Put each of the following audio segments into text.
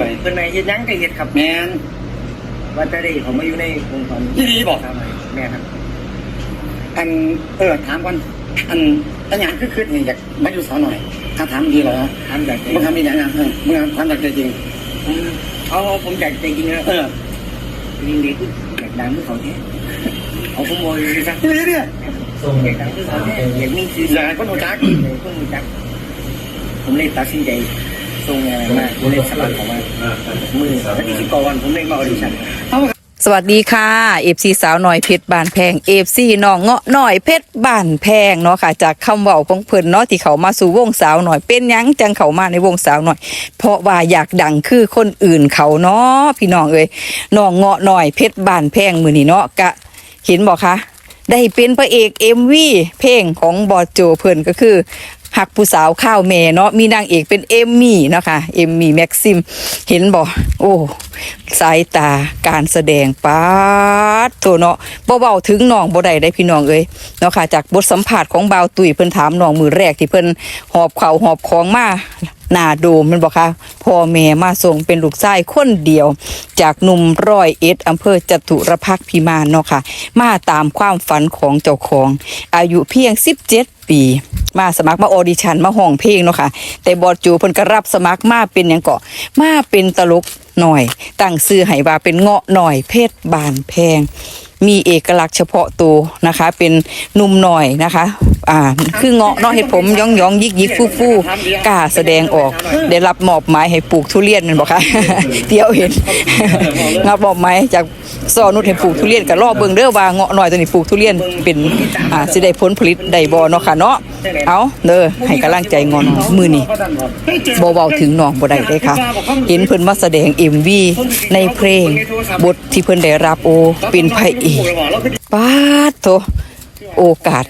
ไปเพิ่นในเฮ็ดหยังก็เฮ็ดครับแมน ว่าจะได้ผมมาอยู่ในวงการที่ดีบอก ทำไมแม่ครับอันเออถามก่อนอันอันอย่างคือคือเนี่ยอยากมาอยู่สาวหน่อยถ้าถามดีเหรอทำจากใจมึงทำอีกอย่างอะเออมึงทำจากใจจริง ผมเอาผมจากใจจริงนะเออจริงดีคืออยากดังคือเขาแท้เอาผมโมยเลยซะที่ดีเนี่ยอยากดังคือเขาแท้อยากมีชื่ออยากให้คนรู้จักอยากให้คนรู้จักผมเลยตัดสินใจ ส่งมาผมเลยสมัครเข้ามามือวันที่สิบกว่าวันผมเลยมาออดิชั่นเอาสวัสดีค่ะเอฟซีสาวหน่อยเพชรบานแพงเอฟซีน้องเงาะหน่อยเพชรบานแพงเนาะค่ะ จากคำเว้าของเพิ่นเนาะที่เขามาสู่วงสาวหน่อยเป็นยังจังเขามาในวงสาวหน่อย เพราะว่าอยากดังคือคนอื่นเขาเนาะพี่น้องเอ้ยน้องเงาะหน่อยเพชรบานแพงมือนี้เนาะกะเห็นบอกคะได้เป็นพระเอกเอ็มวีเพลงของบอสโจเพิ่นก็คือ หักผู้สาวข้าวเมเนาะมีนางเอกเป็นเอมมี่นะคะเอมมี่แม็กซิม เห็นบ่โอ้สายตาการแสดงปาดโตัวเนาะบ่เบาถึงน้องบ่ได้ได้พี่น้องเอ้ยเนาะค่ะจากบทสัมภาษณ์ของบ่าวตุ๋ยเพิ่นถามน้องมือแรกที่เพิ่นหอบเข่าหอบของมา หน้าโดมมันบอกค่ะพ่อแม่มาส่งเป็นลูกชายคนเดียว จากหนุ่มร้อยเอ็ดอำเภอจตุรพักษ์พิมานเนาะค่ะ มาตามความฝันของเจ้าของ อายุเพียง 17 ปี มาสมัครมาออดิชั่นมาห้องเพลงเนาะค่ะ แต่บอดจูเพิ่นก็รับสมัครมาเป็นยังเกาะมาเป็นตลกหน่อย ตั้งชื่อให้ว่าเป็นเงาะหน่อยเพชรบานแพง มีเอกลักษณ์เฉพาะตัวนะคะ เป็นนุ่มหน่อยนะคะ อ่า คือเงาะเนาะเห็ดผมย่องย่องยิกยิกฟู่ฟู่กล้าแสดงออก ได้รับมอบหมายให้ปลูกทุเรียนแมันบอกค่ะเดี๋ยวเห็นรับมอบหมายจากซอนุชให้ปลูกทุเรียนก็รอเบิ่งเด้อว่าเงาะหน่อยตัวนี้ปลูกทุเรียนเป็นอ่าสิได้ผลผลิตได้บ่เนาะค่ะเนาะ เอาเด้อให้กำลังใจงอนมือนี้บ่เบาถึงน้องบ่ได้เลยค่ะ เห็นเพิ่นมาแสดง MV ในเพลง บทที่เพิ่นได้รับโอเป็นพระเอกปาดโตโอกาส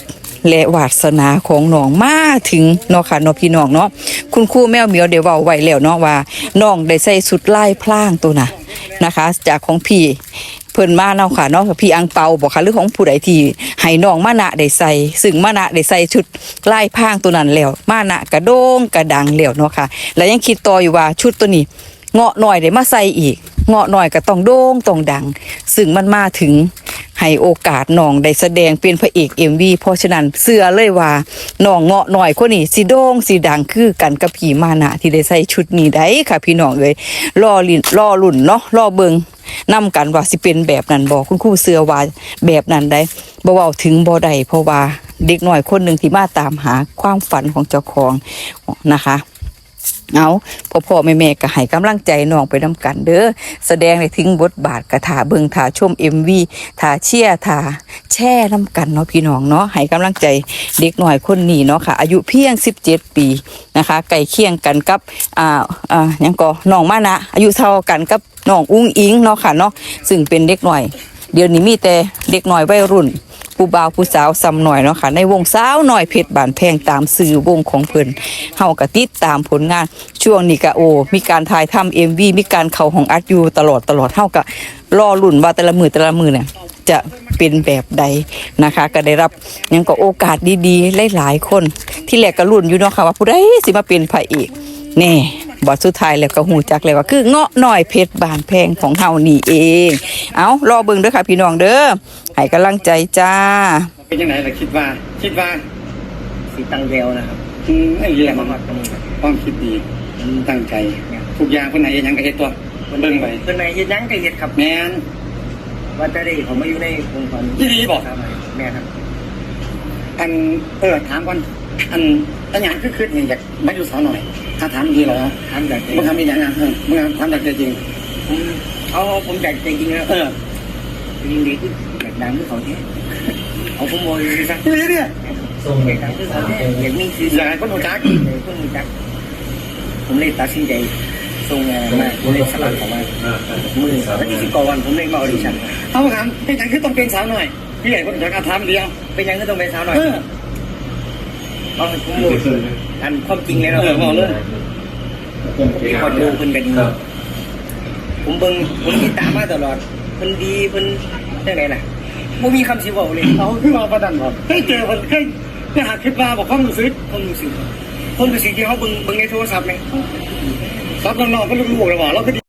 และวาสนาของน้องมาถึงเนาะค่ะเนาะพี่น้องเนาะคุณครูแมวเหมียวได้เว้าไว้แล้วเนาะว่าน้องได้ใส่สุดไลายพลางตัวน่ะนะคะ จากของพี่ เพิ่นมาเนาะค่ะเนาะพี่อังเปาบอกค่ะหรือของผู้ใดที่ให้น้องมานะได้ใส่ซึ่งมานะได้ใส่ชุดลายพางตัวนั้นแล้ว มานะกระโดงกระดังแล้วเนาะค่ะ แล้วยังคิดต่ออยู่ว่าชุดตัวนี้เงาะหน่อยได้มาใส่อีก เงาะหน่อยก็ต้องโด่งต้องดัง ซึ่งมันมาถึง ให้โอกาสน้องได้แสดงเป็นพระเอกเอ็มวีเพราะฉะนั้นเสื้อเลยว่าน้องเงาะหน่อยคนนี้สิโด่งสิดังคือกันกับผีมานะที่ได้ใส่ชุดนี้ได้ค่ะ พี่น้องเอ้ยรอลินรอลุ่นเนาะรอเบิงนำกันว่าสิเป็นแบบนั้นบอกคุณครูเสื้อว่าแบบนั้นได้บ่เว้าถึงบ่ได้เพราะว่าเด็กหน้อยคนหนึ่งที่มาตามหาความฝันของเจ้าของนะคะ เอาพ่อพ่อแม่แม่ก็ให้กำลังใจน้องไปน้ำกันเด้อแสดงในถึงบทบาทกระถาเบิงถาชม MV ถาเชียถาแช่น้ำกันเนาะพี่น้องเนาะให้กำลังใจเด็กหน้อยคนนี้เนาะค่ะ อายุเพียง 17 ปีนะคะไก่เคียงกันกับอ่าอ่ายังก็น้องมานะอายุเท่ากันกับน้องอุ้งอิงเนาะค่ะเนาะซึ่งเป็นเด็กหน้อย เดี๋ยวนี้มีแต่เด็กหน้อยวัยรุ่น ผู้บ่าวผู้สาวซ้ำหน่อยเนาะค่ะในวงสาวหน่อยเพชรบานแพงตามสื่อวงของเพิ่นเฮาก็ติดตามผลงานช่วงนี้ก็โอ มีการถ่ายทำ MV มีการเข้าของอัดอยู่ตลอดตลอดเฮาก็รอลุ่นว่าแต่ละมือแต่ละมือเนี่ยจะเป็นแบบใดนะคะ ก็ได้รับยังก็โอกาสดีๆหลายๆคน ที่แรกก็รุ่นอยู่เนาะค่ะว่าผู้ใดสิมาเป็นพระเอกแน่ บทสุดท้ายแล้วก็หูจักเลยว่าคือเงาะหน่อยเพชรบานแพงของเฮานี่เอง เอารอเบิ่งเด้อค่ะพี่น้องเด้อให้กำลังใจจ้า เป็นยังไงล่ะคิดว่าคิดว่าสีตังแววนะครับอืมไอ้เหี้ยแต่มัมานฮอดตรงนี้ครับความคิดดีตั้งใจทุกอย่างคนไหนเฮ็ดหยังก็เฮ็ดตัวเบิ่งไปเพิ่นในเฮ็ดหยังก็เฮ็ดครับแมนว่าจะได้ผมมาอยู่ในวงการที่ดีบอกทำไมแม่ครับอันเออถามก่อนอันอันอย่างคือคือเนี่ยอยากมาอยู่สาวหน่อย ถ้าถามดีเหรอทำจากใจมึงทำอีกอย่างอะเออมึงทำจากใจจริงผมเอาผมจากใจจริงนะเออจริงดีคืออยากดังคือเขาแท้เอาผมโมยเลยซะที่ดีเนี่ยอยากดังคือเขาแท้อยากมีชื่ออยากให้คนรู้จักอยากให้คนรู้จักผมเลยตัดสินใจส่งงานมาผมเลยสมัครเข้ามามือวันที่สิบกว่าวันผมเลยมาออดิชั่นเอาถามเป็นอย่างคือต้องเป็นสาวหน่อยพี่ใหญ่คนรู้จักการทำเดียวเป็นยังก็ต้องไปสาวหน่อย เออเอาผมบอกอันความจริงเลยเอเนาะอบอกเลยมีคนดูเพิ่นกันดีผมเบิ่งผมติดตามมาตลอดเพิ่นดีเพิ่นจังไดล่ะบ่มีคำสิเว้าเลยเอาคือมาประดันบอกเคยเจอคนเคยไปหาคลิปมาบอกความรู้สึกผมรู้สึกผมรู้สึกที่เขาเบิ่งเบิ่งในโทรศัพท์ไหมสรับน้องๆก็ลูกๆเลยว่าเราก็